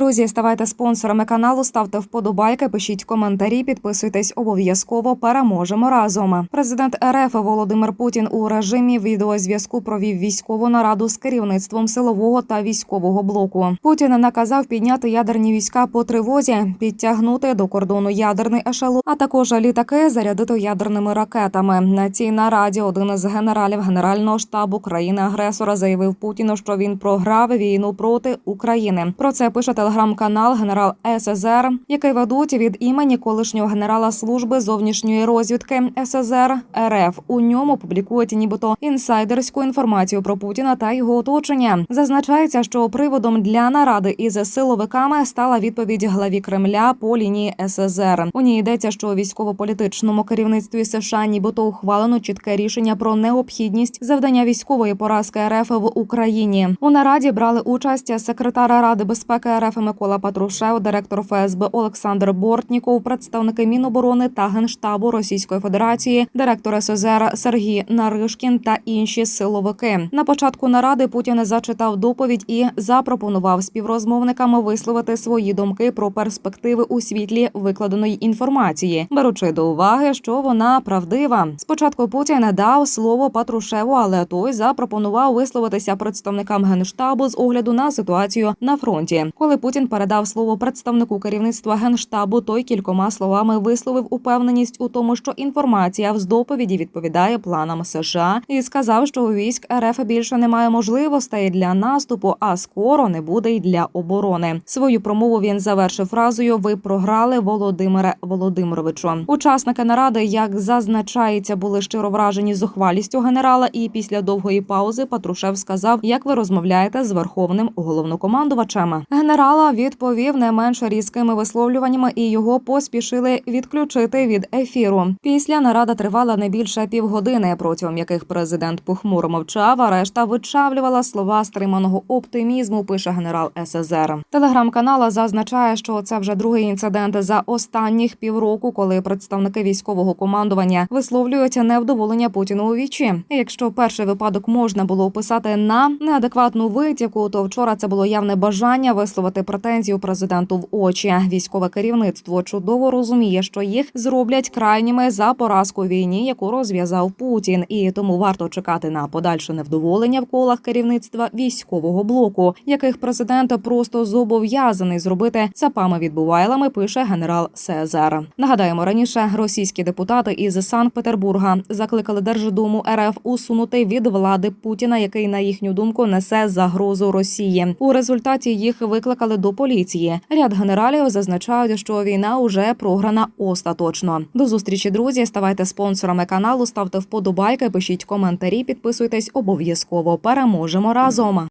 Друзі, ставайте спонсорами каналу, ставте вподобайки, пишіть коментарі, підписуйтесь обов'язково. Переможемо разом. Президент РФ Володимир Путін у режимі відеозв'язку провів військову нараду з керівництвом силового та військового блоку. Путін наказав підняти ядерні війська по тривозі, підтягнути до кордону ядерний ешелон, а також літаки зарядити ядерними ракетами. На цій нараді один із генералів генерального штабу країни-агресора заявив Путіну, що він програв війну проти України. Про це пише телеграм-канал Генерал ССР, який ведуть від імені колишнього генерала служби зовнішньої розвідки ССР РФ. У ньому публікують нібито інсайдерську інформацію про Путіна та його оточення. Зазначається, що приводом для наради із силовиками стала відповідь главі Кремля по лінії ССР. У ній йдеться, що у військово-політичному керівництві США нібито ухвалено чітке рішення про необхідність завдання військової поразки РФ в Україні. У нараді брали участь секретар Ради безпеки РФ Микола Патрушев, директор ФСБ Олександр Бортніков, представники Міноборони та Генштабу Російської Федерації, директор СССР Сергій Наришкін та інші силовики. На початку наради Путін зачитав доповідь і запропонував співрозмовникам висловити свої думки про перспективи у світлі викладеної інформації, беручи до уваги, що вона правдива. Спочатку Путін дав слово Патрушеву, але той запропонував висловитися представникам генштабу з огляду на ситуацію на фронті. Коли Путін передав слово представнику керівництва генштабу, той кількома словами висловив упевненість у тому, що інформація з доповіді відповідає планам США, і сказав, що у військ РФ більше немає можливостей для наступу, а скоро не буде й для оборони. Свою промову він завершив фразою Ви програли Володимире Володимировичу. Учасники наради, як зазначається, були щиро вражені зухвалістю генерала. І після довгої паузи Патрушев сказав, як ви розмовляєте з верховним головнокомандувачем. Генерала відповів не менш різкими висловлюваннями, і його поспішили відключити від ефіру. Після нарада тривала не більше півгодини, протягом яких президент похмуро мовчав, а решта вичавлювала слова стриманого оптимізму. Пише генерал СССР. Телеграм-канала зазначає, що це вже другий інцидент за останніх півроку, коли представники військового командування висловлюють невдоволення Путіну у вічі. Якщо перший випадок можна було описати на неадекватну витівку, то вчора це було явне бажання висловити претензію президенту в очі. Військове керівництво чудово розуміє, що їх зроблять крайніми за поразку війні, яку розв'язав Путін, і тому варто чекати на подальше невдоволення в колах керівництва військового блоку, яких президент просто зобов'язаний зробити цапами відбувайлами. Пише генерал Сезар. Нагадаємо, раніше російські депутати із Санкт-Петербурга закликали Держдуму РФ усунути від влади Путіна, який на їхню думку несе загрозу Росії. У результаті їх викликали до поліції. Ряд генералів зазначають, що війна уже програна остаточно. До зустрічі, друзі. Ставайте спонсорами каналу, ставте вподобайки, пишіть коментарі, підписуйтесь обов'язково. Переможемо разом.